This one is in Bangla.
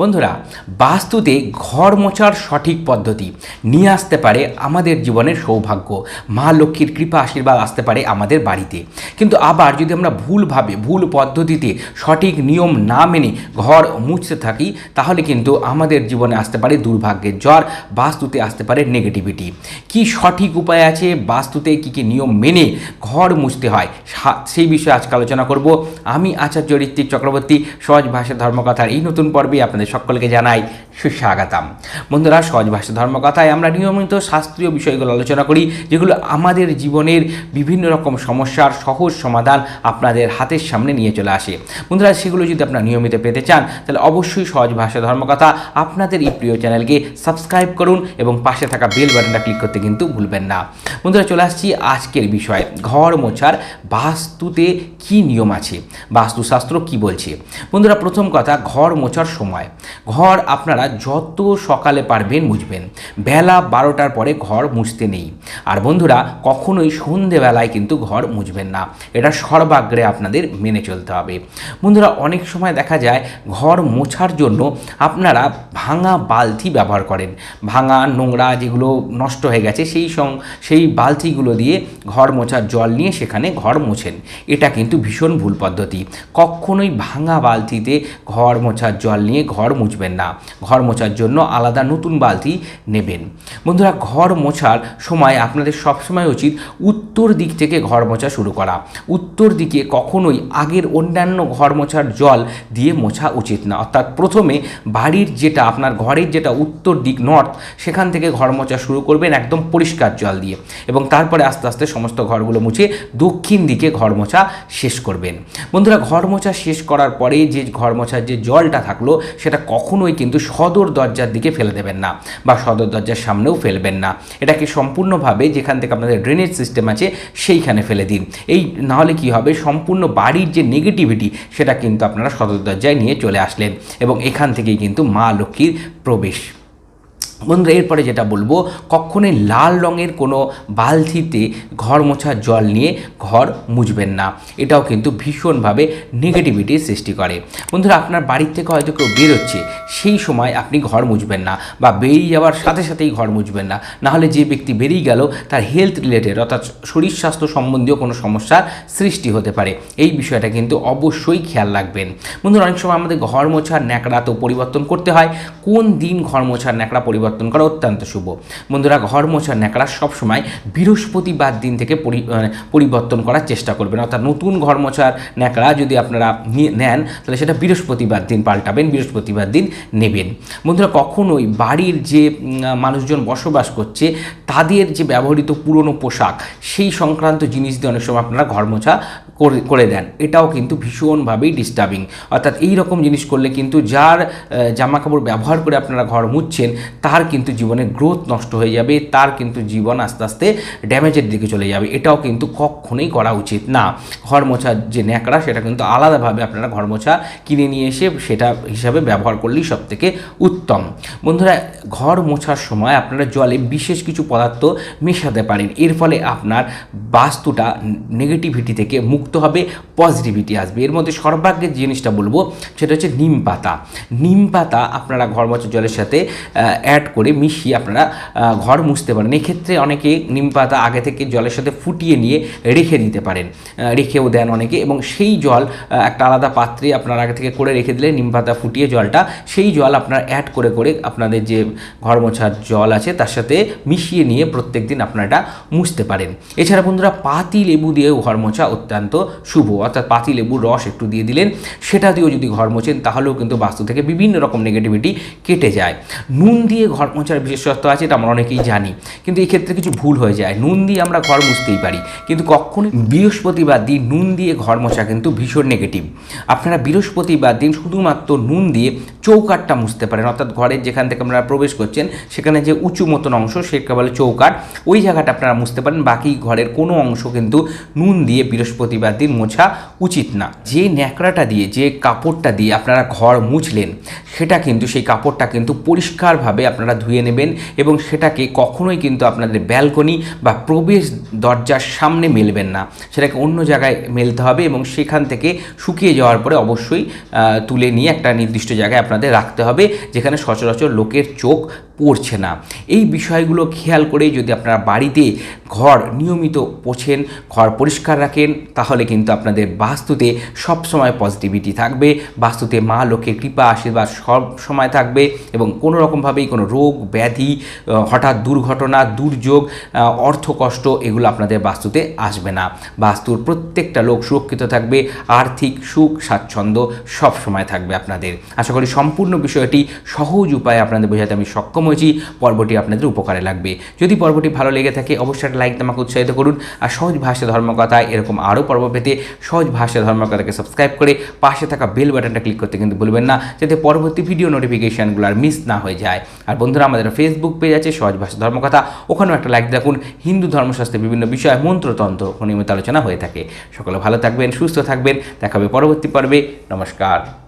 বন্ধুরা, বাস্তুতে ঘর মোছার সঠিক পদ্ধতি নিয়ে আসতে পারে আমাদের জীবনের সৌভাগ্য। মা লক্ষ্মীর কৃপা আশীর্বাদ আসতে পারে আমাদের বাড়িতে। কিন্তু আবার যদি আমরা ভুলভাবে ভুল পদ্ধতিতে সঠিক নিয়ম না মেনে ঘর মুছতে থাকি, তাহলে কিন্তু আমাদের জীবনে আসতে পারে দুর্ভাগ্যের জ্বর, বাস্তুতে আসতে পারে নেগেটিভিটি কি সঠিক উপায় আছে, বাস্তুতে কি কি নিয়ম মেনে ঘর মুছতে হয়। সেই বিষয়ে আজকে আলোচনা করব। আমি আচার্য ঋত্বিক চক্রবর্তী, সহজ ভাষা ধর্মকথার এই নতুন পর্বে আপনাদের সকলকে জানাই সুস্বাগতম। বন্ধুরা, সহজ ভাষা ধর্মকথায় আমরা নিয়মিত শাস্ত্রীয় বিষয়গুলো আলোচনা করি, যেগুলো আমাদের জীবনের বিভিন্ন রকম সমস্যার সহজ সমাধান আপনাদের হাতের সামনে নিয়ে চলে আসে। বন্ধুরা, সেগুলো যদি আপনারা নিয়মিত পেতে চান, তাহলে অবশ্যই সহজ ভাষা ধর্মকথা আপনাদের এই প্রিয় চ্যানেলকে সাবস্ক্রাইব করুন এবং পাশে থাকা বেল বাটনটা ক্লিক করতে কিন্তু ভুলবেন না। বন্ধুরা, চলে আসছি আজকের বিষয়। ঘর মোছার বাস্তুতে কি নিয়ম আছে? বাস্তুশাস্ত্র কি বলছে? বন্ধুরা, প্রথম কথা, ঘর মোছার সময়। ঘর আপনারা যত সকালে পারবেন মুছবেন। বেলা বারোটার পরে ঘর মুছতে নেই। আর বন্ধুরা, কখনোই সন্ধেবেলায় কিন্তু ঘর মুছবেন না। এটা সর্বাগ্রে আপনাদের মেনে চলতে হবে। বন্ধুরা, অনেক সময় দেখা যায় ঘর মোছার জন্য আপনারা ভাঙা বালতি ব্যবহার করেন। ভাঙা নোংরা যেগুলো নষ্ট হয়ে গেছে, সেই সং, সেই বালতিগুলো দিয়ে ঘর মোছার জল নিয়ে সেখানে ঘর মোছেন। এটা কিন্তু ভীষণ ভুল পদ্ধতি। কখনোই ভাঙা বালতিতে ঘর মোছার জল নিয়ে ঘর মুছবেন না। ঘর মোছার জন্য আলাদা নতুন বালতি নেবেন। বন্ধুরা, ঘর মোছার সময় আপনাদের সবসময় উচিত উত্তর দিক থেকে ঘর মোছা শুরু করা। উত্তর দিকে কখনোই আগের অন্যান্য ঘর মোছার জল দিয়ে মোছা উচিত না। অর্থাৎ প্রথমে বাড়ির যেটা, আপনার ঘরের যেটা উত্তর দিক নর্থ সেখান থেকে ঘর মোছা শুরু করবেন একদম পরিষ্কার জল দিয়ে এবং তারপরে আস্তে আস্তে সমস্ত ঘরগুলো মুছে দক্ষিণ দিকে ঘর মোছা শেষ করবেন। বন্ধুরা, ঘর মোছা শেষ করার পরে যে ঘর মোছার যে জলটা থাকল, সেটা কখনোই কিন্তু সদর দরজার দিকে ফেলে দেবেন না বা সদর দরজার সামনেও ফেলবেন না। এটাকে সম্পূর্ণভাবে যেখান থেকে আপনাদের ড্রেনেজ সিস্টেম আছে সেইখানে ফেলে দিন। এই নাহলে কি হবে? সম্পূর্ণ বাড়ির যে নেগেটিভিটি সেটা কিন্তু আপনারা সদর দরজায় নিয়ে চলে আসলেন এবং এখান থেকেই কিন্তু মা লক্ষ্মীর প্রবেশ। বন্ধুরা, এরপরে যেটা বলব, কখনোই লাল রঙের কোনো বালতিতে ঘর মোছার জল নিয়ে ঘর মুছবেন না। এটাও কিন্তু ভীষণভাবে নেগেটিভিটির সৃষ্টি করে। বন্ধুরা, আপনার বাড়ির থেকে হয়তো কেউ বেরোচ্ছে, সেই সময় আপনি ঘর মুছবেন না বা বেরিয়ে যাওয়ার সাথে সাথেই ঘর মুছবেন না। নাহলে যে ব্যক্তি বেরিয়ে গেল, তার হেলথ রিলেটেড অর্থাৎ শরীর স্বাস্থ্য সম্বন্ধীয় কোনো সমস্যার সৃষ্টি হতে পারে। এই বিষয়টা কিন্তু অবশ্যই খেয়াল রাখবেন। বন্ধুরা, অনেক সময় আমাদের ঘর মোছার ন্যাকড়া তো পরিবর্তন করতে হয়। কোন দিন ঘর মোছার ন্যাকড়া পরিবর্তন করা অত্যন্ত শুভ। বন্ধুরা, ঘর মোছার ন্যাকড়া সবসময় বৃহস্পতিবার দিন থেকে পরি- পরিবর্তন করার চেষ্টা করবেন। অর্থাৎ নতুন ঘর মোছার ন্যাকড়া যদি আপনারা নেন, তাহলে সেটা বৃহস্পতিবার দিন পাল্টাবেন, বৃহস্পতিবার দিন নেবেন। বন্ধুরা, কখনোই বাড়ির যে মানুষজন বসবাস করছে, তাদের যে ব্যবহৃত পুরনো পোশাক, সেই সংক্রান্ত জিনিস দিয়ে অনেক সময় আপনারা ঘর মোছা করে করে দেন। এটাও কিন্তু ভীষণভাবেই ডিস্টার্বিং অর্থাৎ এই রকম জিনিস করলে কিন্তু যার জামা কাপড় ব্যবহার করে আপনারা ঘর মুছছেন, তার কিন্তু জীবনে গ্রোথ নষ্ট হয়ে যাবে, তার কিন্তু জীবন আস্তে আস্তে ড্যামেজের দিকে চলে যাবে। এটাও কিন্তু কখনোই করা উচিত না। ঘর মোছার যে ন্যাকড়া, সেটা কিন্তু আলাদাভাবে আপনারা ঘর মোছা কিনে নিয়ে এসে সেটা হিসাবে ব্যবহার করলেই সব থেকে উত্তম। বন্ধুরা, ঘর মোছার সময় আপনারা জলে বিশেষ কিছু পদার্থ মেশাতে পারেন। এর ফলে আপনার বাস্তুটা নেগেটিভিটি থেকে মুক্ত হবে পজিটিভিটি আসবে। এর মধ্যে সর্বাগ্যের জিনিসটা বলব, সেটা হচ্ছে নিম পাতা। নিম পাতা আপনারা ঘর মোছার জলের সাথে অ্যাড করে মিশিয়ে আপনারা ঘর মুছতে পারেন। এক্ষেত্রে অনেকে নিম পাতা আগে থেকে জলের সাথে ফুটিয়ে নিয়ে রেখে দিতে পারেন। রেখেও দেন অনেকে এবং সেই জল একটা আলাদা পাত্রে আপনারা আগে থেকে করে রেখে দিলে নিম পাতা ফুটিয়ে জলটা, সেই জল আপনারা অ্যাড করে করে আপনাদের যে ঘর মোছার জল আছে, তার সাথে মিশিয়ে নিয়ে প্রত্যেক দিন আপনারা এটা মুছতে পারেন। এছাড়া বন্ধুরা, পাতি লেবু দিয়েও ঘর মোছা অত্যন্ত শুভ, অর্থাৎ পাতি লেবুর রস একটু দিয়ে দিলেন, সেটা দিয়েও যদি ঘর মোছেন, তাহলেও কিন্তু বাস্তু থেকে বিভিন্ন রকম নেগেটিভিটি কেটে যায়। নুন দিয়ে ঘর মোছার বিশেষত্ব আছে, এটা আমরা অনেকেই জানি, কিন্তু এই ক্ষেত্রে কিছু ভুল হয়ে যায়। নুন দিয়ে আমরা ঘর মুছতেই পারি, কিন্তু কখনো বৃহস্পতিবার দিন নুন দিয়ে ঘর মোছা কিন্তু ভীষণ নেগেটিভ আপনারা বৃহস্পতিবার দিন শুধুমাত্র নুন দিয়ে চৌকাটটা মুছতে পারেন, অর্থাৎ ঘরের যেখান থেকে আপনারা প্রবেশ করছেন, সেখানে যে উঁচু মতন অংশ সেটা বলে চৌকাট ওই জায়গাটা আপনারা মুছতে পারেন, বাকি ঘরের কোনো অংশ কিন্তু নুন দিয়ে বৃহস্পতিবার দিন মোছা উচিত না। যে ন্যাকড়াটা দিয়ে, যে কাপড়টা দিয়ে আপনারা ঘর মুছলেন, সেটা কিন্তু, সেই কাপড়টা কিন্তু পরিষ্কারভাবে আপনারা ধুয়ে নেবেন এবং সেটাকে কখনোই কিন্তু আপনাদের ব্যালকনি বা প্রবেশ দরজার সামনে মেলবেন না। সেটাকে অন্য জায়গায় মেলতে হবে এবং সেখান থেকে শুকিয়ে যাওয়ার পরে অবশ্যই তুলে নিয়ে একটা নির্দিষ্ট জায়গায় আপনাদের রাখতে হবে, যেখানে সচরাচর লোকের চোখ পড়ছে না। এই বিষয়গুলো খেয়াল করেই যদি আপনারা বাড়িতে ঘর নিয়মিত পোছেন, ঘর পরিষ্কার রাখেন, তাহলে কিন্তু আপনাদের বাস্তুতে সব সময় পজিটিভিটি থাকবে। বাস্তুতে মা লোকের কৃপা, আশীর্বাদ সব সময় থাকবে এবং কোনো রকমভাবেই কোনো রোগ, ব্যাধি হঠাৎ দুর্ঘটনা, দুর্যোগ অর্থকষ্ট এগুলো আপনাদের বাস্তুতে আসবে না। বাস্তুর প্রত্যেকটা লোক সুরক্ষিত থাকবে, আর্থিক সুখ, স্বাচ্ছন্দ্য সব সময় থাকবে আপনাদের। আশা করি সম্পূর্ণ বিষয়টি সহজ উপায়ে আপনাদের বোঝাতে আমি সক্ষম হয়েছি পর্বটি আপনাদের উপকারে লাগবে। যদি পর্বটি ভালো লেগে থাকে, অবশ্যই একটা লাইক আমাকে উৎসাহিত করুন। আর সহজ ভাষা ধর্মকথা, এরকম আরও পর্ব পেতে সহজ ভাষা ধর্মকথাকে সাবস্ক্রাইব করে পাশে থাকা বেল বাটনটা ক্লিক করতে কিন্তু ভুলবেন না, যাতে পরবর্তী ভিডিও নোটিফিকেশানগুলো আর মিস না হয়ে যায়। আর বন্ধুরা, আমাদের ফেসবুক পেজ আছে সহজ ভাষা ধর্মকথা। ওখানেও একটা লাইক দেখুন। হিন্দু ধর্মশাস্ত্রের বিভিন্ন বিষয় মন্ত্রতন্ত্র নিয়মিত আলোচনা হয়ে থাকে। সকলে ভালো থাকবেন, সুস্থ থাকবেন। দেখাবে পরবর্তী পর্বে। নমস্কার।